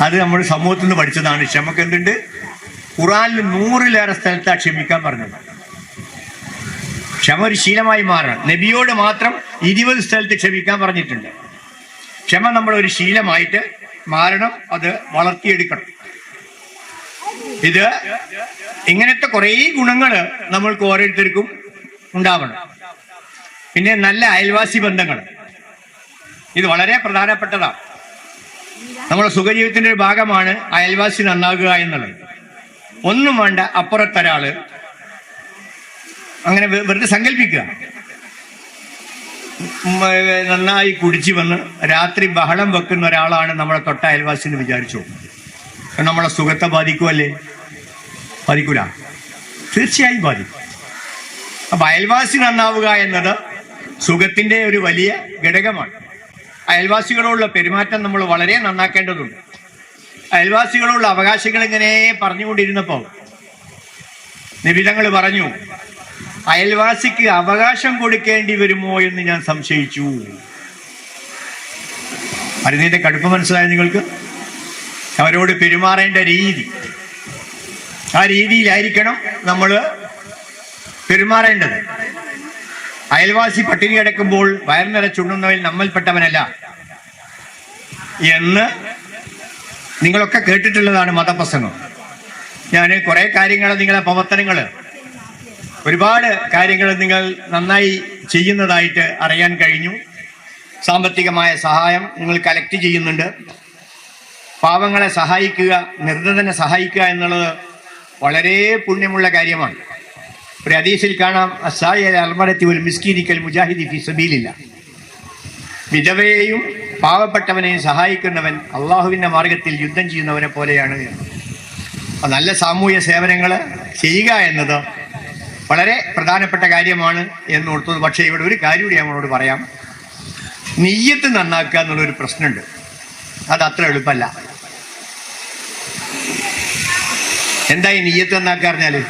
അത് നമ്മൾ സമൂഹത്തിൽ നിന്ന് പഠിച്ചതാണ്. ക്ഷമക്ക് എന്തുണ്ട് ഖുറാനിൽ നൂറിലേറെ സ്ഥലത്താ ക്ഷമിക്കാൻ പറഞ്ഞത്. ക്ഷമ ഒരു ശീലമായി മാറണം. നബിയോട് മാത്രം ഇരുപത് സ്ഥലത്ത് ക്ഷമിക്കാൻ പറഞ്ഞിട്ടുണ്ട്. ക്ഷമ നമ്മൾ ഒരു ശീലമായിട്ട് മാറണം അത് വളർത്തിയെടുക്കണം. ഇത് ഇങ്ങനത്തെ കുറേ ഗുണങ്ങൾ നമ്മൾക്ക് ഓരോരുത്തർക്കും ഉണ്ടാവണം. പിന്നെ നല്ല അയൽവാസി ബന്ധങ്ങൾ. ഇത് വളരെ പ്രധാനപ്പെട്ടതാണ്. നമ്മുടെ സുഖജീവിതത്തിന്റെ ഒരു ഭാഗമാണ് അയൽവാസി നന്നാകുക എന്നുള്ളത്. ഒന്നും വേണ്ട അപ്പുറത്തൊരാൾ അങ്ങനെ വെറുതെ സങ്കല്പിക്കുക. നന്നായി കുടിച്ചു വന്ന് രാത്രി ബഹളം വെക്കുന്ന ഒരാളാണ് നമ്മളെ തൊട്ട അയൽവാസി എന്ന് വിചാരിച്ചു? നമ്മളെ സുഖത്തെ ബാധിക്കുമല്ലേ ബാധിക്കൂല. തീർച്ചയായും ബാധിക്കും. അപ്പൊ അയൽവാസി നന്നാവുക എന്നത് സുഖത്തിന്റെ ഒരു വലിയ ഘടകമാണ്. അയൽവാസികളോടുള്ള പെരുമാറ്റം നമ്മൾ വളരെ നന്നാക്കേണ്ടതുണ്ട്. അയൽവാസികളോടുള്ള അവകാശങ്ങൾ ഇങ്ങനെ പറഞ്ഞുകൊണ്ടിരുന്നപ്പോ നിബിധങ്ങൾ പറഞ്ഞു അയൽവാസിക്ക് അവകാശം കൊടുക്കേണ്ടി വരുമോ എന്ന് ഞാൻ സംശയിച്ചു. മരുന്നിന്റെ കടുപ്പം മനസ്സിലായ നിങ്ങൾക്ക്? അവരോട് പെരുമാറേണ്ട രീതി. ആ രീതിയിലായിരിക്കണം നമ്മൾ പെരുമാറേണ്ടത്. അയൽവാസി പട്ടിണി കിടക്കുമ്പോൾ വയർ നിറച്ചുണ്ണുന്നവൻ നമ്മൾപ്പെട്ടവനല്ല. എന്ന് നിങ്ങളൊക്കെ കേട്ടിട്ടുള്ളതാണ് മതപ്രസംഗം. ഞാൻ കുറെ കാര്യങ്ങൾ നിങ്ങളെ പ്രവർത്തനങ്ങൾ ഒരുപാട് കാര്യങ്ങൾ നിങ്ങൾ നന്നായി ചെയ്യുന്നതായിട്ട് അറിയാൻ കഴിഞ്ഞു. സാമ്പത്തികമായ സഹായം നിങ്ങൾ കലക്ട് ചെയ്യുന്നുണ്ട്. പാവങ്ങളെ സഹായിക്കുക നിർദ്ധനെ സഹായിക്കുക എന്നുള്ളത് വളരെ പുണ്യമുള്ള കാര്യമാണ്. ഒരു ഹദീസിൽ കാണാം അസായ അൽമറത്തി ഒരു മിസ്കീനിക്കൽ മുജാഹിദി ഫി സബീലില്ല. വിധവയെയും പാവപ്പെട്ടവനെയും സഹായിക്കുന്നവൻ അള്ളാഹുവിന്റെ മാർഗത്തിൽ യുദ്ധം ചെയ്യുന്നവനെ പോലെയാണ് നല്ല സാമൂഹ്യ സേവനങ്ങൾ ചെയ്യുക എന്നത് വളരെ പ്രധാനപ്പെട്ട കാര്യമാണ് എന്ന് ഓർത്തത്. പക്ഷേ ഇവിടെ ഒരു കാര്യം കൂടി നമ്മളോട് പറയാം. നെയ്യത്ത് നന്നാക്കുക എന്നുള്ളൊരു പ്രശ്നമുണ്ട്. അത് അത്ര എളുപ്പമല്ല. എന്തായി നെയ്യത്ത് നന്നാക്കുക പറഞ്ഞാൽ?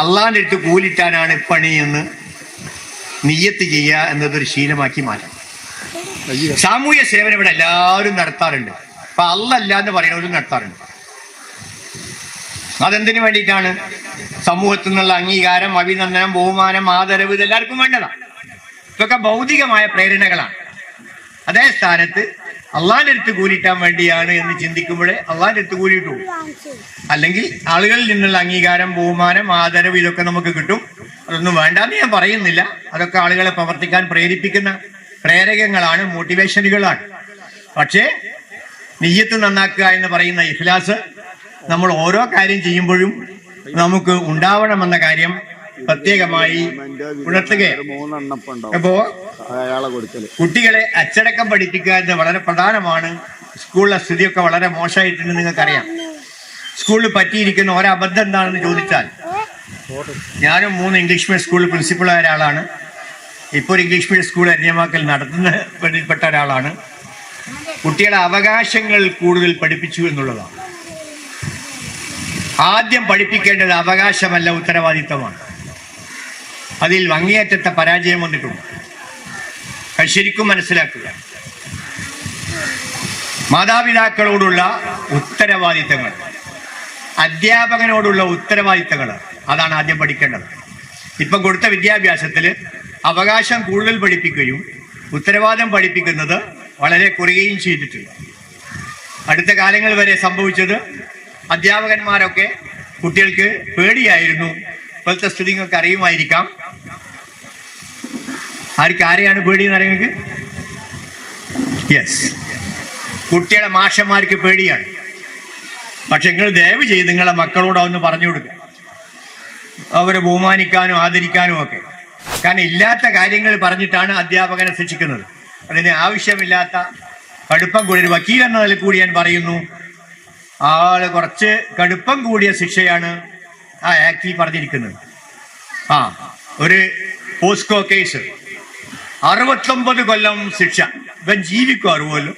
അള്ളാന്റെ അടുത്ത് കൂലിട്ടാനാണ് പണി എന്ന് നിയ്യത്ത് ചെയ്യുക എന്നതൊരു ശീലമാക്കി മാറ്റണം. സാമൂഹ്യ സേവനം ഇവിടെ എല്ലാവരും നടത്താറുണ്ട്. അപ്പൊ അല്ലല്ല എന്ന് പറയുന്നവരും നടത്താറുണ്ട്. അതെന്തിനു വേണ്ടിയിട്ടാണ്? സമൂഹത്തിൽ നിന്നുള്ള അംഗീകാരം അഭിനന്ദനം ബഹുമാനം ആദരവ് ഇതെല്ലാവർക്കും വേണ്ടതാണ്. ഇതൊക്കെ ഭൗതികമായ പ്രേരണകളാണ്. അതേ സ്ഥാനത്ത് അള്ളാന്റെ അടുത്ത് കൂലിട്ടാൻ വേണ്ടിയാണ് എന്ന് ചിന്തിക്കുമ്പോഴേ അള്ളാന്റെ അടുത്ത് കൂലിയിട്ടു. അല്ലെങ്കിൽ ആളുകളിൽ നിന്നുള്ള അംഗീകാരം ബഹുമാനം ആദരവ് ഇതൊക്കെ നമുക്ക് കിട്ടും. അതൊന്നും വേണ്ടാന്ന് ഞാൻ പറയുന്നില്ല. അതൊക്കെ ആളുകളെ പ്രവർത്തിക്കാൻ പ്രേരിപ്പിക്കുന്ന പ്രേരകങ്ങളാണ് മോട്ടിവേഷനുകളാണ് പക്ഷേ നെയ്യത്ത് നന്നാക്കുക എന്ന് പറയുന്ന ഇഖ്ലാസ് നമ്മൾ ഓരോ കാര്യം ചെയ്യുമ്പോഴും നമുക്ക് ഉണ്ടാവണമെന്ന കാര്യം പ്രത്യേകമായി ഉണർത്തുകയാണ്. അപ്പോ കുട്ടികളെ അച്ചടക്കം പഠിപ്പിക്കുക എന്ന് വളരെ പ്രധാനമാണ്. സ്കൂളിലെ സ്ഥിതിയൊക്കെ വളരെ മോശമായിട്ടുണ്ട് നിങ്ങൾക്കറിയാം. സ്കൂളിൽ പറ്റിയിരിക്കുന്ന ഒരബദ്ധം എന്താണെന്ന് ചോദിച്ചാൽ ഞാനും മൂന്ന് ഇംഗ്ലീഷ് മീഡിയം സ്കൂളിൽ പ്രിൻസിപ്പളായ ഒരാളാണ്. ഇപ്പോൾ ഒരു ഇംഗ്ലീഷ് മീഡിയം സ്കൂൾ അന്യമാക്കൽ നടത്തുന്ന പെട്ട ഒരാളാണ്. കുട്ടികളെ അവകാശങ്ങൾ കൂടുതൽ പഠിപ്പിച്ചു എന്നുള്ളതാണ്. ആദ്യം പഠിപ്പിക്കേണ്ടത് അവകാശമല്ല ഉത്തരവാദിത്തമാണ്. അതിൽ വങ്ങിയേറ്റത്തെ പരാജയം വന്നിട്ടുണ്ട്. അത് ശരിക്കും മനസ്സിലാക്കുക. മാതാപിതാക്കളോടുള്ള ഉത്തരവാദിത്തങ്ങൾ അധ്യാപകനോടുള്ള ഉത്തരവാദിത്തങ്ങൾ അതാണ് ആദ്യം പഠിക്കേണ്ടത്. ഇപ്പം കൊടുത്ത വിദ്യാഭ്യാസത്തിൽ അവകാശം കൂടുതൽ പഠിപ്പിക്കുകയും ഉത്തരവാദം പഠിപ്പിക്കുന്നത് വളരെ കുറയുകയും ചെയ്തിട്ടുണ്ട്. അടുത്ത കാലങ്ങൾ വരെ സംഭവിച്ചത് അധ്യാപകന്മാരൊക്കെ കുട്ടികൾക്ക് പേടിയായിരുന്നു. ഇപ്പോഴത്തെ സ്ഥിതി നിങ്ങൾക്ക് അറിയുമായിരിക്കാം. ആർക്ക് ആരെയാണ് പേടി എന്ന് അറിയുന്നത് യെസ് കുട്ടികളെ മാഷന്മാർക്ക് പേടിയാണ്. പക്ഷെ നിങ്ങൾ ദയവ് ചെയ്ത് നിങ്ങളെ മക്കളോട് ഒന്ന് പറഞ്ഞു കൊടുക്കുക. അവരെ ബഹുമാനിക്കാനും ആദരിക്കാനും ഒക്കെ. കാരണം ഇല്ലാത്ത കാര്യങ്ങൾ പറഞ്ഞിട്ടാണ് അധ്യാപകനെ ശിക്ഷിക്കുന്നത്. അതിന് ആവശ്യമില്ലാത്ത കടുപ്പം കൂടി ഒരു വക്കീൽ എന്ന കൂടി ഞാൻ പറയുന്നു. ആൾ കുറച്ച് കടുപ്പം കൂടിയ ശിക്ഷയാണ് ആ ആക്ടിൽ പറഞ്ഞിരിക്കുന്നത്. ആ ഒരു പോസ്കോ കേസ്. അറുപത്തൊമ്പത് കൊല്ലം ശിക്ഷ. ഇവൻ ജീവിക്കും അറിവുമല്ലോ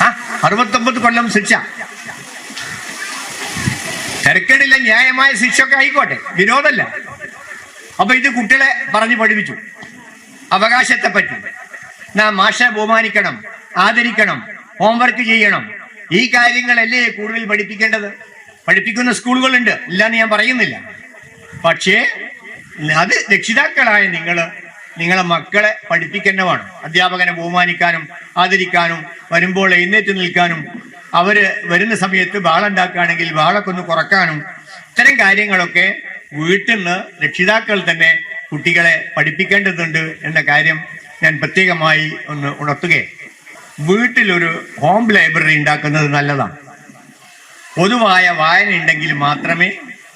ആ അറുപത്തൊമ്പത് കൊല്ലം ശിക്ഷ. തിരക്കേടില്ല ന്യായമായ ശിക്ഷ ഒക്കെ ആയിക്കോട്ടെ. വിരോധമല്ല അപ്പൊ ഇത് കുട്ടികളെ പറഞ്ഞു പഠിപ്പിച്ചു. അവകാശത്തെ പറ്റി നാം മാഷെ ബഹുമാനിക്കണം ആദരിക്കണം ഹോംവർക്ക് ചെയ്യണം. ഈ കാര്യങ്ങളല്ലേ കൂടുതൽ പഠിപ്പിക്കേണ്ടത്? പഠിപ്പിക്കുന്ന സ്കൂളുകളുണ്ട്. ഇല്ലാന്ന് ഞാൻ പറയുന്നില്ല. പക്ഷേ അത് രക്ഷിതാക്കളായ നിങ്ങൾ നിങ്ങളെ മക്കളെ പഠിപ്പിക്കേണ്ടതാണ്. അധ്യാപകനെ ബഹുമാനിക്കാനും ആദരിക്കാനും വരുമ്പോൾ എഴുന്നേറ്റ് നിൽക്കാനും അവർ വരുന്ന സമയത്ത് ബാളുണ്ടാക്കുകയാണെങ്കിൽ ബാളൊക്കെ ഒന്ന് കുറക്കാനും ഇത്തരം കാര്യങ്ങളൊക്കെ വീട്ടിൽ നിന്ന് രക്ഷിതാക്കൾ തന്നെ കുട്ടികളെ പഠിപ്പിക്കേണ്ടതുണ്ട് എന്ന കാര്യം ഞാൻ പ്രത്യേകമായി ഒന്ന് ഉണർത്തുകയാണ്. വീട്ടിലൊരു ഹോം ലൈബ്രറി ഉണ്ടാക്കുന്നത് നല്ലതാണ്. പൊതുവായ വായന ഉണ്ടെങ്കിൽ മാത്രമേ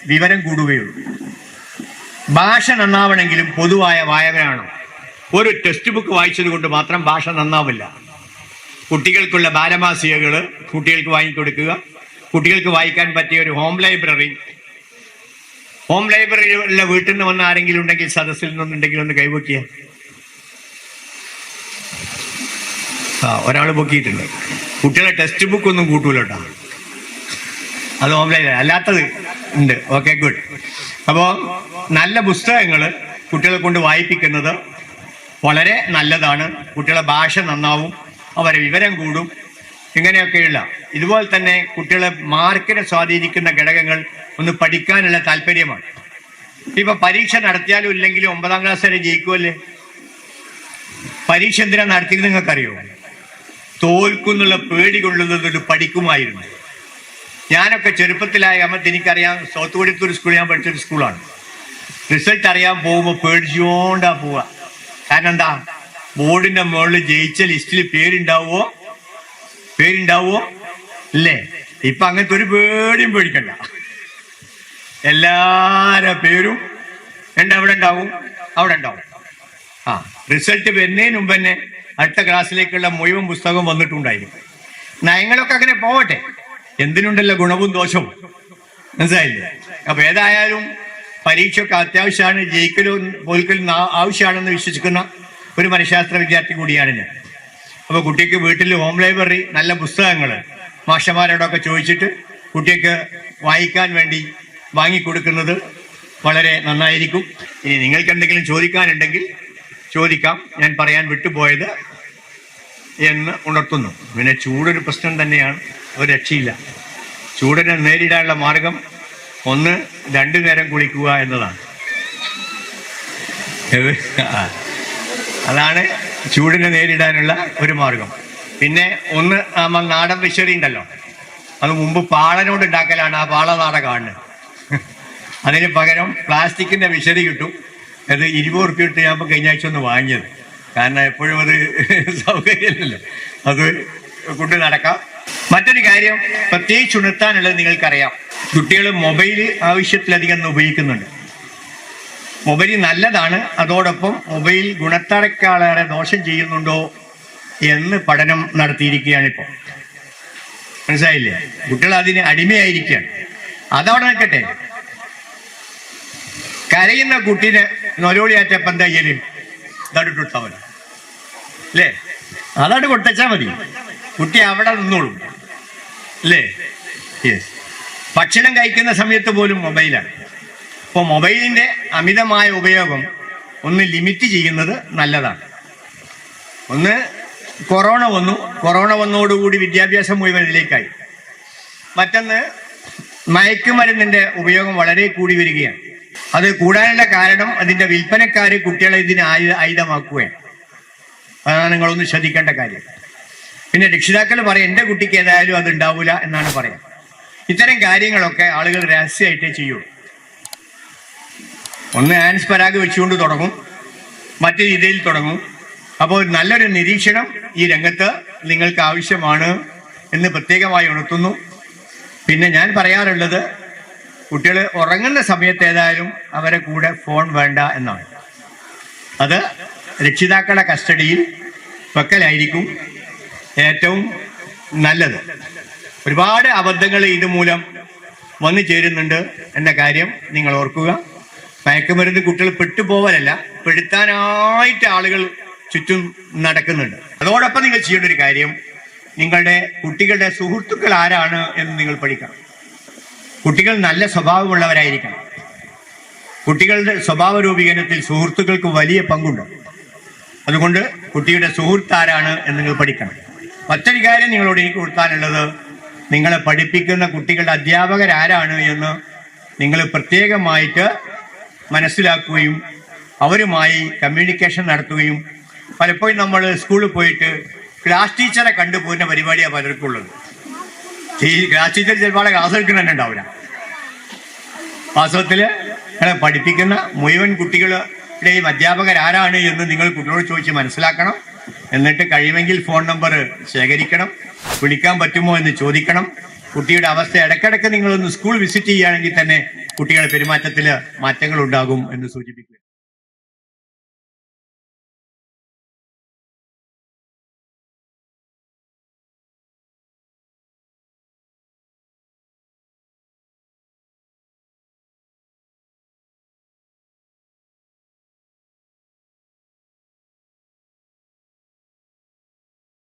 വിവരം കൂടുകയുള്ളൂ. ഭാഷ നന്നാവണമെങ്കിലും പൊതുവായ വായനയാണ് ഒരു ടെക്സ്റ്റ് ബുക്ക് വായിച്ചത് കൊണ്ട് മാത്രം ഭാഷ നന്നാവില്ല. കുട്ടികൾക്കുള്ള ബാലമാസികകൾ കുട്ടികൾക്ക് വാങ്ങിക്കൊടുക്കുക കുട്ടികൾക്ക് വായിക്കാൻ പറ്റിയ ഒരു ഹോം ലൈബ്രറി ഹോം ലൈബ്രറിയിലുള്ള വീട്ടിൽ നിന്ന് വന്ന ആരെങ്കിലും ഉണ്ടെങ്കിൽ സദസ്സിൽ നിന്നുണ്ടെങ്കിൽ ഒന്ന് കൈവക്കിയ ആ ഒരാൾ പൊക്കിയിട്ടുണ്ട്. കുട്ടികളെ ടെക്സ്റ്റ് ബുക്ക് ഒന്നും കൂട്ടൂല കേട്ടോ. അത് ഓംലൈൻ അല്ലാത്തത് ഉണ്ട്. ഓക്കെ ഗുഡ് അപ്പോൾ നല്ല പുസ്തകങ്ങൾ കുട്ടികളെ കൊണ്ട് വായിപ്പിക്കുന്നത് വളരെ നല്ലതാണ്. കുട്ടികളെ ഭാഷ നന്നാവും. അവരെ വിവരം കൂടും. ഇങ്ങനെയൊക്കെയുള്ള. ഇതുപോലെ തന്നെ കുട്ടികളെ മാർക്കിനെ സ്വാധീനിക്കുന്ന ഘടകങ്ങൾ ഒന്ന് പഠിക്കാനുള്ള താല്പര്യമാണ്. ഇപ്പൊ പരീക്ഷ നടത്തിയാലും ഇല്ലെങ്കിലും ഒമ്പതാം ക്ലാസ് വരെ ജയിക്കുമല്ലേ പരീക്ഷ എന്തിനാ നടത്തിയത് നിങ്ങൾക്കറിയോ? തോൽക്കുന്നുള്ള പേടി കൊള്ളുന്നത് പഠിക്കുമായിരുന്നു. ഞാനൊക്കെ ചെറുപ്പത്തിലായ അമ്മത്ത് എനിക്കറിയാം സൗത്ത് സ്കൂളിൽ ഞാൻ പഠിച്ചൊരു സ്കൂളാണ് റിസൾട്ട് അറിയാൻ പോകുമ്പോൾ പേടിച്ചുകൊണ്ടാ പോവുക കാരണം എന്താ? ബോർഡിന്റെ മുകളിൽ ജയിച്ച ലിസ്റ്റിൽ പേരുണ്ടാവുമോ പേരുണ്ടാവുമോ അല്ലേ ഇപ്പൊ അങ്ങനത്തെ ഒരു പേടിയും പേടിക്കണ്ട. എല്ലാരെ പേരും എന്താ അവിടെ ഉണ്ടാവും? അവിടെ ഉണ്ടാവും. ആ റിസൾട്ട് വരുന്നതിന് മുമ്പ് തന്നെ അടുത്ത ക്ലാസ്സിലേക്കുള്ള മുഴുവൻ പുസ്തകം വന്നിട്ടുണ്ടായിരുന്നു നയങ്ങളൊക്കെ അങ്ങനെ പോവട്ടെ. എന്തിനുണ്ടല്ലോ ഗുണവും ദോഷവും? മനസ്സിലായില്ലേ? അപ്പൊ ഏതായാലും പരീക്ഷയൊക്കെ അത്യാവശ്യമാണ് ജയിക്കലും തോൽക്കലും ആ- ആവശ്യമാണെന്ന് വിശ്വസിക്കുന്ന ഒരു മനഃശാസ്ത്ര വിദ്യാർത്ഥി കൂടിയാണ് ഞാൻ. അപ്പൊ കുട്ടിക്ക് വീട്ടിൽ ഹോം ലൈബ്രറി നല്ല പുസ്തകങ്ങൾ മാഷന്മാരോടൊക്കെ ചോദിച്ചിട്ട് കുട്ടിക്ക് വായിക്കാൻ വേണ്ടി വാങ്ങിക്കൊടുക്കുന്നത് വളരെ നന്നായിരിക്കും. ഇനി നിങ്ങൾക്ക് എന്തെങ്കിലും ചോദിക്കാനുണ്ടെങ്കിൽ ചോദിക്കാം. ഞാൻ പറയാൻ വിട്ടുപോയത് എന്ന് ഉണർത്തുന്നു. പിന്നെ ചൂടൊരു പ്രശ്നം തന്നെയാണ്. ഒരു രക്ഷയില്ല. ചൂടിനെ നേരിടാനുള്ള മാർഗം ഒന്ന് രണ്ടു നേരം കുളിക്കുക എന്നതാണ്. അതാണ് ചൂടിനെ നേരിടാനുള്ള ഒരു മാർഗം. പിന്നെ ഒന്ന് നമ്മൾ നാടൻ വിശ്വരി ഉണ്ടല്ലോ. അത് മുമ്പ് പാളനോട് ഉണ്ടാക്കലാണ് ആ പാള നാട കാണുന്നത്. അതിന് പകരം പ്ലാസ്റ്റിക്കിന്റെ വിശറി കിട്ടും. അത് ഇരുപത് റുപ്യ ഇട്ട് ഞാൻ കഴിഞ്ഞ ആഴ്ച ഒന്ന് വാങ്ങിയത്. കാരണം എപ്പോഴും അത് സൗകര്യമില്ലല്ലോ. അത് കൊണ്ട് നടക്കാം. മറ്റൊരു കാര്യം പ്രത്യേകിച്ച് ഉണർത്താനുള്ളത് നിങ്ങൾക്കറിയാം. കുട്ടികൾ മൊബൈൽ ആവശ്യത്തിലധികം ഉപയോഗിക്കുന്നുണ്ട്. മൊബൈൽ നല്ലതാണ് അതോടൊപ്പം മൊബൈൽ ഗുണത്തേക്കാളേറെ ദോഷം ചെയ്യുന്നുണ്ടോ എന്ന് പഠനം നടത്തിയിരിക്കുകയാണ് ഇപ്പോൾ മനസ്സിലായില്ലേ? കുട്ടികൾ അതിന് അടിമയായിരിക്കുകയാണ്. അതവിടെ നിൽക്കട്ടെ. കരയുന്ന കുട്ടീനെ നൊലോളിയാറ്റപ്പം എന്താ ചെയ്യലും? മതി. അല്ലേ? മതി. കുട്ടി അവിടെ നിന്നോളും. അല്ലേ? യെസ് ഭക്ഷണം കഴിക്കുന്ന സമയത്ത് പോലും മൊബൈലാണ്. അപ്പോൾ മൊബൈലിന്റെ അമിതമായ ഉപയോഗം ഒന്ന് ലിമിറ്റ് ചെയ്യുന്നത് നല്ലതാണ്. ഒന്ന് കൊറോണ വന്നു. കൊറോണ വന്നതോടുകൂടി വിദ്യാഭ്യാസം മുഴുവൻ ഇതിലേക്കായി. മറ്റൊന്ന് മയക്കുമരുന്നിന്റെ ഉപയോഗം വളരെ കൂടി വരികയാണ്. അത് കൂടാനുള്ള കാരണം അതിന്റെ വിൽപ്പനക്കാര് കുട്ടികളെ ഇതിന് ആയുധ ആയുധമാക്കുകയാണ്. അതാണ് നിങ്ങളൊന്ന് ശ്രദ്ധിക്കേണ്ട കാര്യം. പിന്നെ രക്ഷിതാക്കൾ പറയും എന്റെ കുട്ടിക്ക് ഏതായാലും അത് ഉണ്ടാവില്ല എന്നാണ് പറയാം. ഇത്തരം കാര്യങ്ങളൊക്കെ ആളുകൾ രഹസ്യമായിട്ടേ ചെയ്യുള്ളൂ ഒന്ന് ആൻസ് പരാഗ് വെച്ചുകൊണ്ട് തുടങ്ങും. മറ്റു രീതിയിൽ തുടങ്ങും. അപ്പോൾ നല്ലൊരു നിരീക്ഷണം ഈ രംഗത്ത് നിങ്ങൾക്ക് ആവശ്യമാണ് എന്ന് പ്രത്യേകമായി ഉണർത്തുന്നു. പിന്നെ ഞാൻ പറയാറുള്ളത് കുട്ടികൾ ഉറങ്ങുന്ന സമയത്ത് ഏതായാലും അവരെ കൂടെ ഫോൺ വേണ്ട എന്നാണ്. അത് രക്ഷിതാക്കളുടെ കസ്റ്റഡിയിൽ വെക്കലായിരിക്കും. ഏറ്റവും നല്ലത്. ഒരുപാട് അബദ്ധങ്ങൾ ഇതുമൂലം വന്നു ചേരുന്നുണ്ട് എന്ന കാര്യം നിങ്ങൾ ഓർക്കുക. മയക്കുമരുന്ന് കുട്ടികൾ പെട്ടുപോവലല്ല പെടുത്താനായിട്ട് ആളുകൾ ചുറ്റും നടക്കുന്നുണ്ട്. അതോടൊപ്പം നിങ്ങൾ ചെയ്യേണ്ട ഒരു കാര്യം നിങ്ങളുടെ കുട്ടികളുടെ സുഹൃത്തുക്കൾ ആരാണ് എന്ന് നിങ്ങൾ പഠിക്കണം. കുട്ടികൾ നല്ല സ്വഭാവമുള്ളവരായിരിക്കണം. കുട്ടികളുടെ സ്വഭാവ രൂപീകരണത്തിൽ സുഹൃത്തുക്കൾക്ക് വലിയ പങ്കുണ്ട്. അതുകൊണ്ട് കുട്ടിയുടെ സുഹൃത്ത് ആരാണ് എന്ന് നിങ്ങൾ പഠിക്കണം. മറ്റൊരു കാര്യം നിങ്ങളോട് എനിക്ക് കൊടുക്കാനുള്ളത്. നിങ്ങളെ പഠിപ്പിക്കുന്ന കുട്ടികളുടെ അധ്യാപകരാരാണ് എന്ന് നിങ്ങൾ പ്രത്യേകമായിട്ട് മനസ്സിലാക്കുകയും അവരുമായി കമ്മ്യൂണിക്കേഷൻ നടത്തുകയും പലപ്പോഴും നമ്മൾ സ്കൂളിൽ പോയിട്ട് ക്ലാസ് ടീച്ചറെ കണ്ടുപോകുന്ന പരിപാടിയാണ് പലർക്കും ഉള്ളത് ഈ ക്ലാസ് ടീച്ചർ ചിലപ്പോൾ ക്ലാസ് എടുക്കുന്ന തന്നെ ഉണ്ടാവില്ല. വാസ്തവത്തിൽ നിങ്ങളെ പഠിപ്പിക്കുന്ന മുഴുവൻ കുട്ടികളുടെയും അധ്യാപകരാരാണ് എന്ന് നിങ്ങൾ കുട്ടികളോട് ചോദിച്ച് മനസ്സിലാക്കണം. എന്നിട്ട് കഴിയുമെങ്കിൽ ഫോൺ നമ്പർ ശേഖരിക്കണം. വിളിക്കാൻ പറ്റുമോ എന്ന് ചോദിക്കണം. കുട്ടിയുടെ അവസ്ഥ ഇടയ്ക്കിടയ്ക്ക് നിങ്ങളൊന്ന് സ്കൂൾ വിസിറ്റ് ചെയ്യുകയാണെങ്കിൽ തന്നെ കുട്ടികളുടെ പെരുമാറ്റത്തിൽ മാറ്റങ്ങൾ ഉണ്ടാകും എന്ന് സൂചിപ്പിക്കുക